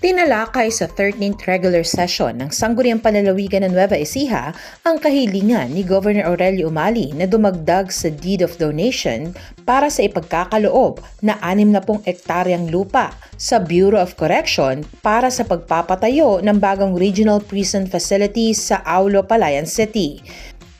Tinalakay sa 13th regular session ng Sangguniang Panlalawigan ng Nueva Ecija ang kahilingan ni Governor Aurelio Umali na dumagdag sa deed of donation para sa ipagkakaloob na 60 ektaryang lupa sa Bureau of Correction para sa pagpapatayo ng bagong regional prison facility sa Aulo, Palayan City.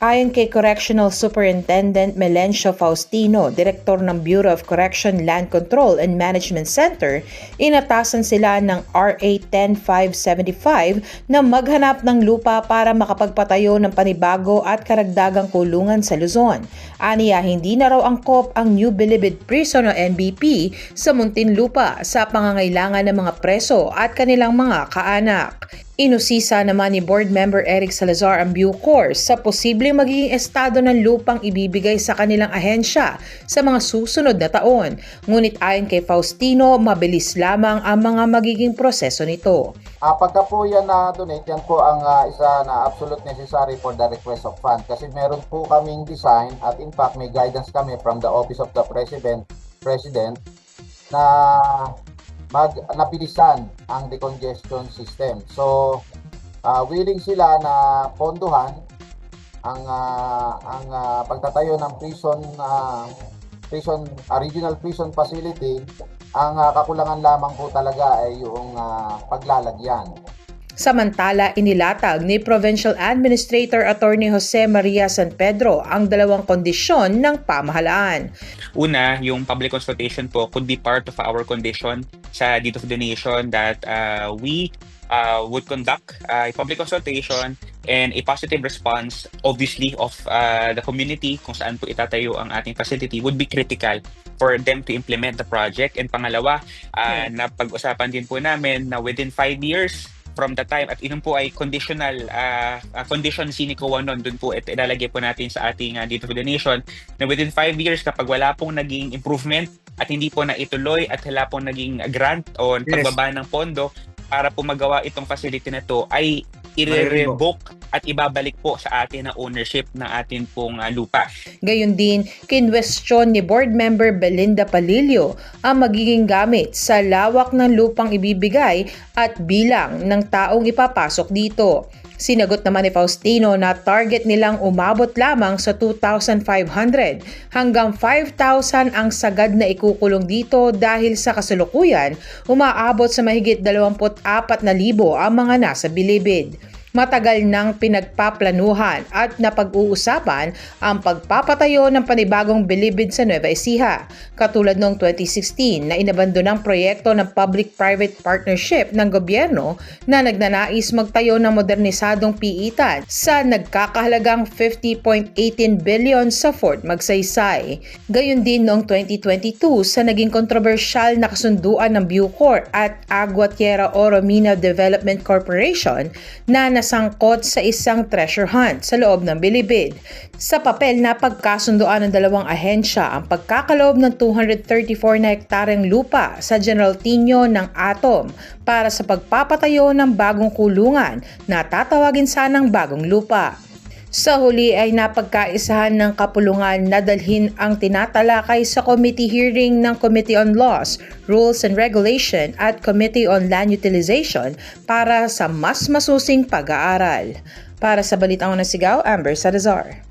Ayon kay Correctional Superintendent Melencio Faustino, Direktor ng Bureau of Correction Land Control and Management Center, inatasan sila ng RA 10575 na maghanap ng lupa para makapagpatayo ng panibago at karagdagang kulungan sa Luzon. Aniya, hindi na raw angkop ang New Bilibid Prison o NBP sa Muntinlupa sa pangangailangan ng mga preso at kanilang mga kaanak. Inusisa naman ni Board Member Eric Salazar ang Bucor sa posibleng magiging estado ng lupang ibibigay sa kanilang ahensya sa mga susunod na taon. Ngunit ayon kay Faustino, mabilis lamang ang mga magiging proseso nito. Ah, pagka po yan na donate, yan po ang ah, isa na absolute necessary for the request of fund kasi meron po kaming design at in fact may guidance kami from the Office of the President President na mag napilisan ang decongestion system. So ah, willing sila na ponduhan ang ah, ang ah, pagtatayo ng prison ah, prison ah, regional prison facility ang ah, kakulangan lamang po talaga ay yung ah, paglalagyan. Samantala, inilatag ni Provincial Administrator Attorney Jose Maria San Pedro ang dalawang kondisyon ng pamahalaan. Una, yung public consultation po could be part of our condition sa deed of donation that uh, we uh, would conduct uh, a public consultation and a positive response obviously of uh, the community kung saan po itatayo ang ating facility would be critical for them to implement the project. And pangalawa, uh, na pag-usapan din po namin na within five years from the time at yun po ay conditional uh, uh, condition sine qua non dun po at ilalagay po natin sa ating uh, of donation na within 5 years kapag wala pong naging improvement at hindi po na ituloy at wala pong naging grant o pagbaba ng pondo para po magawa itong facility na to ay i-revoke at ibabalik po sa atin ang ownership ng atin pong uh, lupa. Gayon din, kinwestiyon ni board member Belinda Palilio ang magiging gamit sa lawak ng lupang ibibigay at bilang ng taong ipapasok dito. Sinagot naman ni Faustino na target nilang umabot lamang sa 2,500 hanggang 5,000 ang sagad na ikukulong dito dahil sa kasalukuyan umaabot sa mahigit 24,000 ang mga nasa bilibid. Matagal nang pinagpaplanuhan at napag-uusapan ang pagpapatayo ng panibagong bilibid sa Nueva Ecija. Katulad noong 2016 na inabando ng proyekto ng public-private partnership ng gobyerno na nagnanais magtayo ng modernisadong piitan sa nagkakahalagang 50.18 billion sa Fort Magsaysay. Gayon din noong 2022 sa naging kontrobersyal na kasunduan ng Bucor at Agua Tierra Oro Mina Development Corporation na nasangkot sa isang treasure hunt sa loob ng bilibid. Sa papel na pagkasundoan ng dalawang ahensya ang pagkakaloob ng 234 na hektaryang lupa sa General Tino ng Atom para sa pagpapatayo ng bagong kulungan na tatawagin sanang bagong lupa. Sa huli ay napagkaisahan ng kapulungan na dalhin ang tinatalakay sa committee hearing ng Committee on Laws, Rules and Regulation at Committee on Land Utilization para sa mas masusing pag-aaral. Para sa Balitang Unang Sigaw, Amber Salazar.